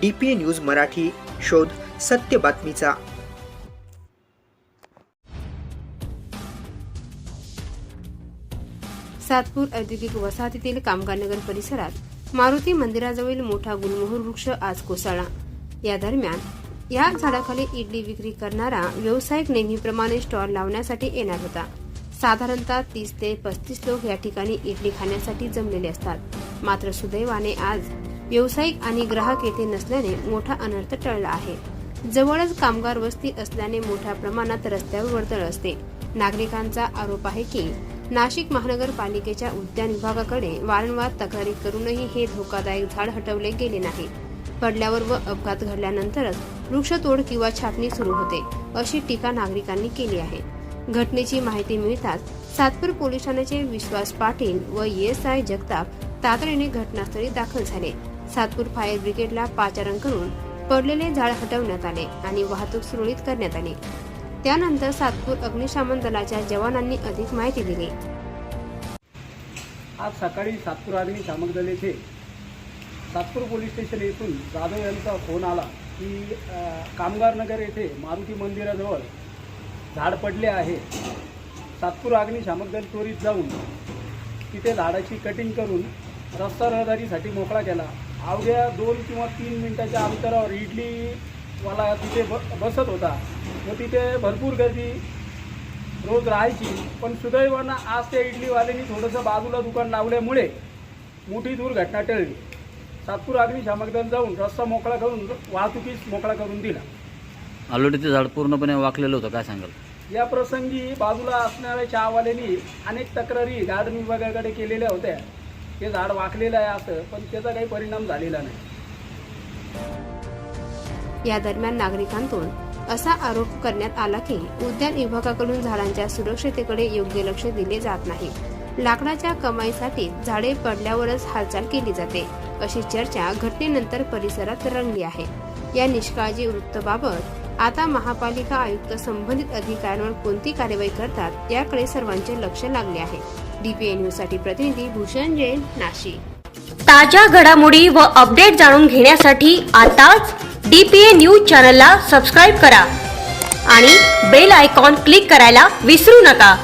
DPA news Marathi शोध सत्य बातमीचा. सातपूर औद्योगिक वसाहतीतील कामगार नगर परिसरात मारुती मंदिराजवळील मोठा गुलमोहर वृक्ष आज कोसळला. या दरम्यान या झाडाखाली इडली विक्री करणारा व्यावसायिक नेहमीप्रमाणे स्टॉल लावण्यासाठी येणार होता. साधारणतः तीस ते पस्तीस लोक या ठिकाणी इडली खाण्यासाठी जमलेले असतात. मात्र सुदैवाने आज व्यावसायिक आणि ग्राहक येथे नसल्याने मोठा अनर्थ टळला आहे. जवळच कामगार वस्ती असल्याने मोठ्या प्रमाणात रस्त्यावर वर्दळ असते. नागरिकांचा आरोप आहे की नाशिक महानगरपालिकेच्या उद्यान विभागाकडे वारंवार तक्रारी करूनही हे धोकादायक झाड हटवले गेले नाही. पडल्यावर व अपघात घडल्यानंतरच वृक्षतोड किंवा छाटणी सुरू होते अशी टीका नागरिकांनी केली आहे. घटनेची माहिती मिळताच सातपूर पोलीस ठाण्याचे विश्वास पाटील व एस आय जगताप तातडीने घटनास्थळी दाखल झाले. सातपूर फायर ब्रिगेडला पाचारण करून पडलेले झाड हटवण्यात आले आणि वाहतूक सुरळीत करण्यात आली. त्यानंतर सातपूर अग्निशमन दलाच्या जवानांनी अधिक माहिती दिली. आज सकाळी सातपूर अग्निशामक दल येथे सातपूर पोलीस स्टेशन येथून जाधव यांचा फोन आला की कामगार नगर येथे मारुती मंदिराजवळ झाड पडले आहे. सातपूर अग्निशामक दल त्वरित जाऊन तिथे झाडाची कटिंग करून रस्ता रहदारीसाठी मोकळा केला. अवघ्या दोन किंवा तीन मिनिटाच्या अंतरावर इडलीवाला तिथे ब बसत होता. व तिथे भरपूर गर्दी रोज राहायची. पण सुदैवानं आज त्या इडलीवाल्यांनी थोडंसं बाजूला दुकान लावल्यामुळे मोठी दुर्घटना टळली. सातपूर अग्निशामक दल जाऊन रस्ता मोकळा करून वाहतुकीस मोकळा करून दिला. ते झाड पूर्णपणे वाकलेलं होतं काय सांगाल? या प्रसंगी बाजूला असणाऱ्या चहावाल्यांनी अनेक तक्रारी गार्डन विभागाकडे केलेल्या होत्या. हे झाड वाकलेलं आहे असं पण त्याचा काही परिणाम झालेला नाही. या दरम्यान नागरिकांतून असा आरोप करण्यात आला की उद्यान विभागाकडून झाडांच्या सुरक्षितेकडे योग्य लक्ष दिले जात नाही. लाकडाच्या कमाईसाठी झाडे पडल्यावरच हालचाल केली जाते. अशी चर्चा घटनेनंतर परिसरात रंगली आहे. या निष्काळजी वृत्ताबाबत आता महापालिका आयुक्त संबंधित अधिकाऱ्यांवर कोणती कारवाई करतात याकडे सर्वांचे लक्ष लागले आहे. डीपीए न्यूजसाठी प्रतिनिधी भूषण जैन नाशिक. ताज्या घडामोडी व अपडेट जाणून घेण्यासाठी आताच डीपीए न्यूज चॅनलला सबस्क्राईब करा आणि बेल आयकॉन क्लिक करायला विसरू नका.